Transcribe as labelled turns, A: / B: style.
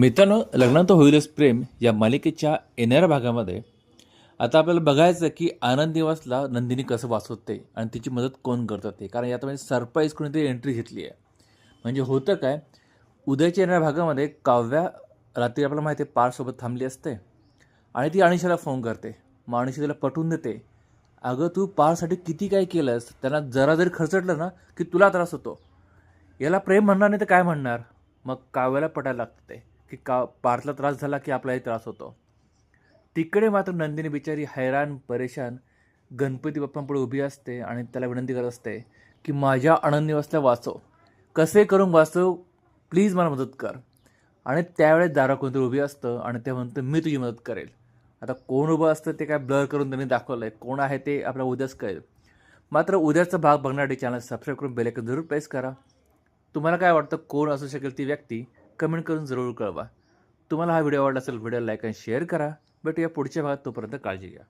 A: मित्रांनो लग्नात होईलच प्रेम या मालिकेच्या येणाऱ्या भागामध्ये आता आपल्याला बघायचं की आनंद दिवसला नंदिनी कसं वाचवते आणि तिची मदत कोण करतं ते. कारण यात म्हणजे सरप्राईज कोणीतरी एंट्री घेतली आहे. म्हणजे होतं काय उद्याच्या येणाऱ्या भागामध्ये काव्या रात्री आपल्याला माहिती आहे पारसोबत थांबली असते आणि ती अनिशाला फोन करते. मग अनिशा तिला पटवून देते अगं तू पारसाठी किती काय केलंस? त्यांना जरा जरी खर्चटलं ना की तुला त्रास होतो. याला प्रेम म्हणणार नाही तर काय म्हणणार? मग काव्याला पटायला लागतं. ते की का पार्थला त्रास झाला की आपलाही त्रास होतो. तिकडे मात्र नंदिनी बिचारी हैराण परेशान गणपती बाप्पांपुढे उभी असते आणि त्याला विनंती करत असते की माझ्या आनंद वाचव. कसे करून वाचव? प्लीज मला मदत कर. आणि त्यावेळेस दारा कोणतरी उभी असतं आणि ते म्हणतं मी तुझी मदत करेल. आता कोण उभं असतं ते काय ब्लर करून त्यांनी दाखवलं आहे कोण आहे ते आपल्याला उद्याच कळेल. मात्र उद्याचा भाग बघण्यासाठी चॅनल सबस्क्राईब करून बेलेकन जरूर प्रेस करा. तुम्हाला काय वाटतं कोण असू शकेल ती व्यक्ती? कमेंट करून जरूर कळवा. तुम्हाला हा व्हिडिओ आवडला असेल व्हिडिओ लाईक आणि शेअर करा. भेटूया पुढच्या भागात तोपर्यंत काळजी घ्या.